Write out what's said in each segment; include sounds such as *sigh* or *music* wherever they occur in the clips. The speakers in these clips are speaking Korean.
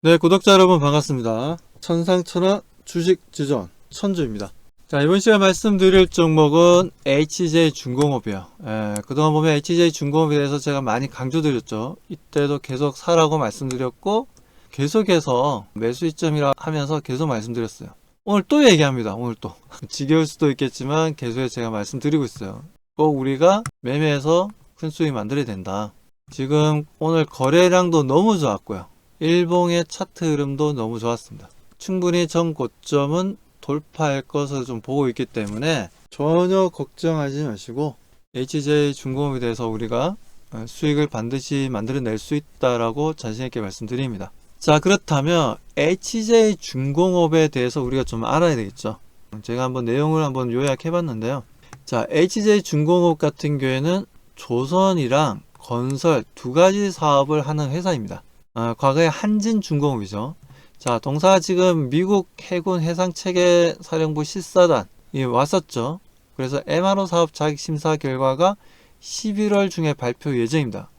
네, 구독자 여러분 반갑습니다. 천상천하 주식 지전 천주입니다. 자, 이번 시간에 말씀드릴 종목은 HJ 중공업이에요. 예, 그동안 보면 HJ 중공업에 대해서 제가 많이 강조드렸죠. 이때도 계속 사라고 말씀드렸고, 계속해서 매수 이점이라 하면서 계속 말씀드렸어요. 오늘 또 얘기합니다. 오늘 또. *laughs* 지겨울 수도 있겠지만 계속해서 제가 말씀드리고 있어요. 꼭 우리가 매매해서 큰 수익 만들어야 된다. 지금 오늘 거래량도 너무 좋았고요. 일봉의 차트 흐름도 너무 좋았습니다. 충분히 전 고점은 돌파할 것을 좀 보고 있기 때문에 전혀 걱정하지 마시고 HJ 중공업에 대해서 우리가 어, 수익을 반드시 만들어낼 수 있다라고 자신있게 말씀드립니다. 자 그렇다면 HJ 중공업에 대해서 우리가 좀 알아야 되겠죠. 제가 한번 내용을 한번 요약해 봤는데요. 자 HJ 중공업 같은 경우에는 조선이랑 건설 두 가지 사업을 하는 회사입니다. 어, 과거에 한진 중공업이죠. 자, 동사가 지금 미국 해군 해상체계 사령부 실사단이 왔었죠. 그래서 MRO 사업 자격 심사 결과가 11월 중에 발표 예정입니다.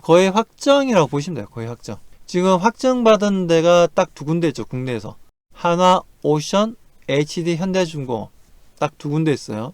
거의 확정이라고 보시면 돼요. 거의 확정. 지금 확정받은 데가 딱 두 군데 있죠. 국내에서. 하나, 오션, HD 현대중공업. 딱 두 군데 있어요.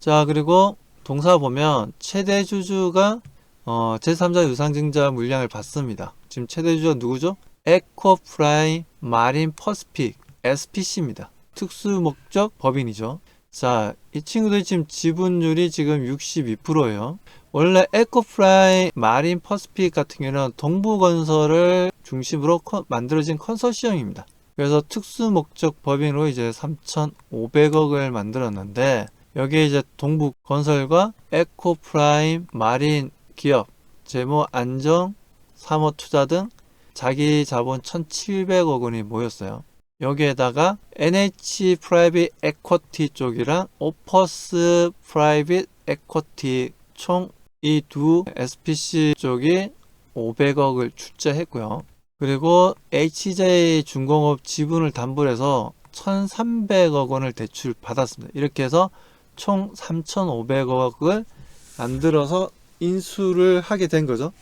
자, 그리고 동사 보면 최대 주주가 어, 제3자 유상증자 물량을 받습니다. 지금 최대 주주가 누구죠? 에코프라임 마린 퍼스픽 SPC입니다. 특수 목적 법인이죠. 자, 이 친구들 지금 지분율이 지금 62%예요. 원래 에코프라임 마린 퍼스픽 같은 경우는 동부건설을 중심으로 컨- 만들어진 컨소시엄입니다. 그래서 특수 목적 법인으로 이제 3,500억을 만들었는데 여기에 이제 동부건설과 에코프라임 마린 기업, 재무 안정, 사모 투자 등 자기 자본 1,700억 원이 모였어요. 여기에다가 NH 프라이빗 에쿼티 쪽이랑 오퍼스 프라이빗 에쿼티 총 이 두 SPC 쪽이 500억을 출자했고요. 그리고 HJ 중공업 지분을 담보해서 1,300억 원을 대출 받았습니다. 이렇게 해서 총 3,500억을 만들어서 인수를 하게 된 거죠.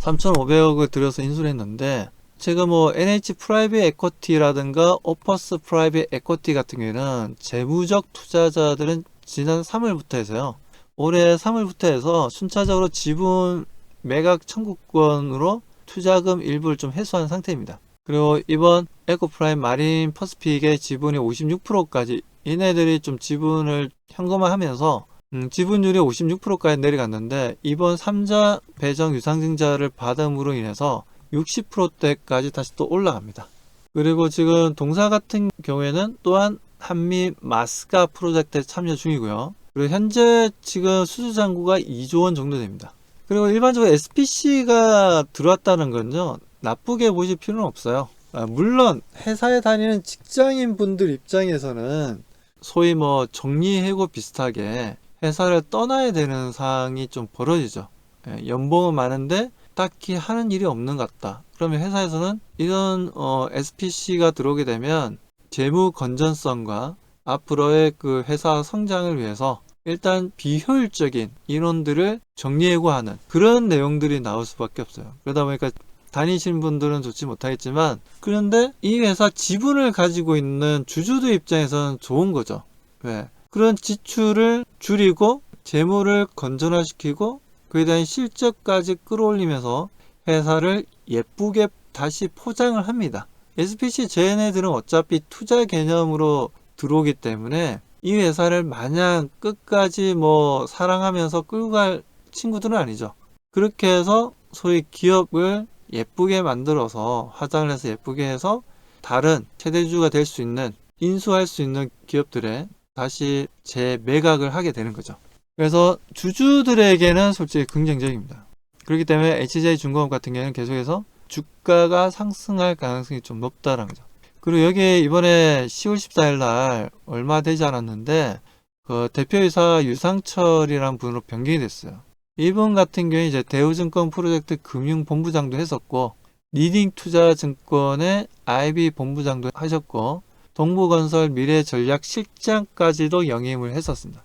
3,500억을 들여서 인수를 했는데 지금 뭐 NH 프라이빗 에쿼티라든가 오퍼스 프라이빗 에쿼티 같은 경우에는 재무적 투자자들은 지난 3월부터 해서요. 올해 3월부터 해서 순차적으로 지분 매각 청구권으로 투자금 일부를 좀 회수한 상태입니다. 그리고 이번 에코프라임 마린 퍼스픽의 지분이 56%까지 얘네들이 좀 지분을 현금화하면서 음, 지분율이 56%까지 내려갔는데 이번 3자 배정 유상증자를 받음으로 인해서 60%대까지 다시 또 올라갑니다. 그리고 지금 동사 같은 경우에는 또한 한미 마스가 프로젝트에 참여 중이고요. 그리고 현재 지금 수주 잔고가 2조 원 정도 됩니다. 그리고 일반적으로 SPC가 들어왔다는 건요. 나쁘게 보실 필요는 없어요. 아, 물론 회사에 다니는 직장인 분들 입장에서는 소위 뭐 정리해고 비슷하게 회사를 떠나야 되는 상황이 좀 벌어지죠. 예, 연봉은 많은데 딱히 하는 일이 없는 것 같다. 그러면 회사에서는 이런 어, SPC가 들어오게 되면 재무 건전성과 앞으로의 그 회사 성장을 위해서 일단 비효율적인 인원들을 정리해고하는 그런 내용들이 나올 수밖에 없어요. 그러다 보니까 다니시는 분들은 좋지 못하겠지만 그런데 이 회사 지분을 가지고 있는 주주들 입장에서는 좋은 거죠. 왜? 그런 지출을 줄이고 재무를 건전화시키고 그에 대한 실적까지 끌어올리면서 회사를 예쁘게 다시 포장을 합니다. SPC 쟤네들은 어차피 투자 개념으로 들어오기 때문에 이 회사를 마냥 끝까지 뭐 사랑하면서 끌고 갈 친구들은 아니죠. 그렇게 해서 소위 기업을 예쁘게 만들어서 화장을 해서 예쁘게 해서 다른 최대주가 될 수 있는 인수할 수 있는 기업들에 다시 재매각을 하게 되는 거죠. 그래서 주주들에게는 솔직히 긍정적입니다. 그렇기 때문에 HJ 중공업 같은 경우는 계속해서 주가가 상승할 가능성이 좀 높다라는 거죠. 그리고 여기에 이번에 10월 14일 날 얼마 되지 않았는데 그 대표이사 유상철이라는 분으로 변경이 됐어요. 이분 같은 경우에 이제 대우증권 프로젝트 금융본부장도 했었고 리딩 투자증권의 IB 본부장도 하셨고 동부건설 미래전략 실장까지도 영임을 했었습니다.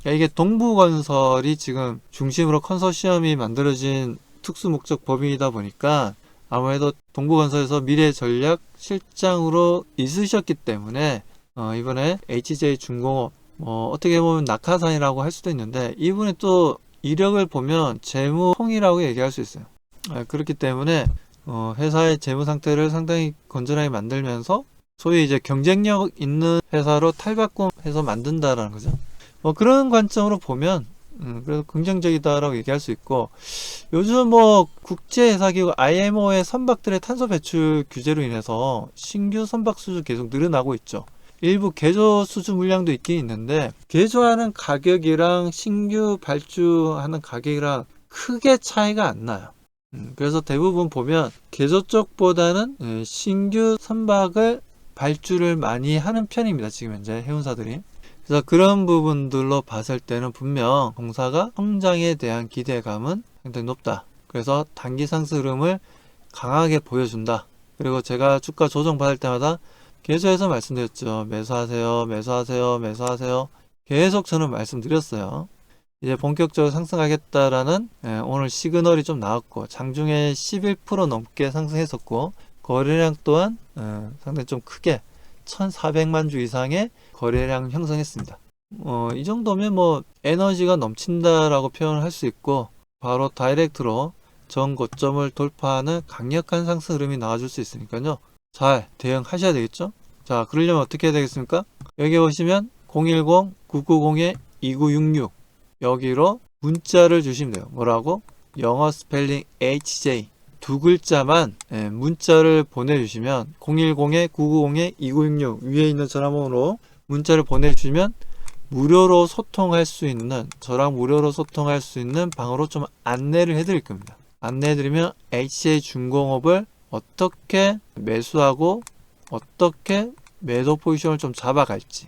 그러니까 이게 동부건설이 지금 중심으로 컨소시엄이 만들어진 특수목적 법인이다 보니까 아무래도 동부건설에서 미래 전략 실장으로 있으셨기 때문에 어, 이번에 HJ 중공업 뭐 어떻게 보면 낙하산이라고 할 수도 있는데 이분의 또 이력을 보면 재무통이라고 얘기할 수 있어요. 아, 그렇기 때문에 어, 회사의 재무 상태를 상당히 건전하게 만들면서 소위 이제 경쟁력 있는 회사로 탈바꿈해서 만든다라는 거죠. 뭐 그런 관점으로 보면 음, 그래도 긍정적이다라고 얘기할 수 있고 요즘 뭐 국제회사기구 IMO의 선박들의 탄소 배출 규제로 인해서 신규 선박 수주 계속 늘어나고 있죠. 일부 개조 수주 물량도 있긴 있는데 개조하는 가격이랑 신규 발주하는 가격이랑 크게 차이가 안 나요. 음, 그래서 대부분 보면 개조 쪽보다는 예, 신규 선박을 발주를 많이 하는 편입니다. 지금 현재 해운사들이. 그래서 그런 부분들로 봤을 때는 분명 공사가 성장에 대한 기대감은 상당히 높다. 그래서 단기 상승 흐름을 강하게 보여준다. 그리고 제가 주가 조정 받을 때마다 계속해서 말씀드렸죠. 매수하세요, 매수하세요, 매수하세요. 계속 저는 말씀드렸어요. 이제 본격적으로 상승하겠다라는 예, 오늘 시그널이 좀 나왔고 장중에 11% 넘게 상승했었고 거래량 또한 어, 상당히 좀 크게 1,400만 주 이상의 거래량 형성했습니다. 어, 이 정도면 뭐 에너지가 넘친다라고 표현을 할 수 있고 바로 다이렉트로 전 고점을 돌파하는 강력한 상승 흐름이 나와줄 수 있으니까요. 잘 대응하셔야 되겠죠? 자, 그러려면 어떻게 해야 되겠습니까? 여기 보시면 010-990-2966 여기로 문자를 주시면 돼요. 뭐라고? 영어 스펠링 HJ 두 글자만 예, 문자를 보내주시면 010-990-2966 위에 있는 전화번호로 문자를 보내주시면 무료로 소통할 수 있는 저랑 무료로 소통할 수 있는 방으로 좀 안내를 해드릴 겁니다. 안내해드리면 HJ 중공업을 어떻게 매수하고 어떻게 매도 포지션을 좀 잡아갈지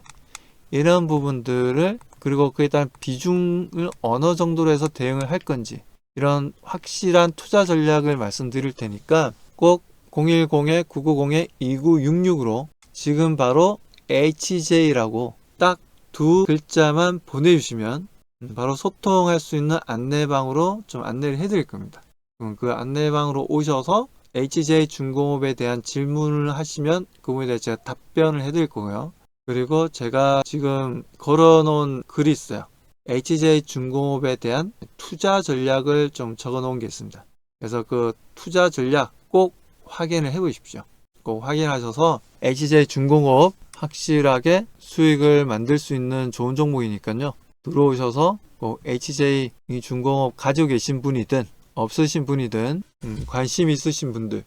이런 부분들을 그리고 그에 따른 비중을 어느 정도로 해서 대응을 할 건지 이런 확실한 투자 전략을 말씀드릴 테니까 꼭 010-990-2966으로 지금 바로 HJ라고 딱 두 글자만 보내주시면 바로 소통할 수 있는 안내방으로 좀 안내를 해드릴 겁니다. 그럼 그 안내방으로 오셔서 HJ 중공업에 대한 질문을 하시면 그 부분에 대해 제가 답변을 해드릴 거고요. 그리고 제가 지금 걸어놓은 글이 있어요. HJ 중공업에 대한 투자 전략을 좀 적어 놓은 게 있습니다. 그래서 그 투자 전략 꼭 확인을 해 보십시오. 꼭 확인하셔서 HJ 중공업 확실하게 수익을 만들 수 있는 좋은 종목이니까요. 들어오셔서 꼭 HJ 중공업 가지고 계신 분이든 없으신 분이든 음, 관심 있으신 분들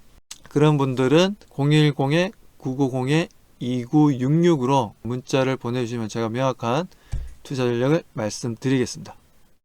그런 분들은 010-990-2966으로 문자를 보내주시면 제가 명확한 투자 전략을 말씀드리겠습니다.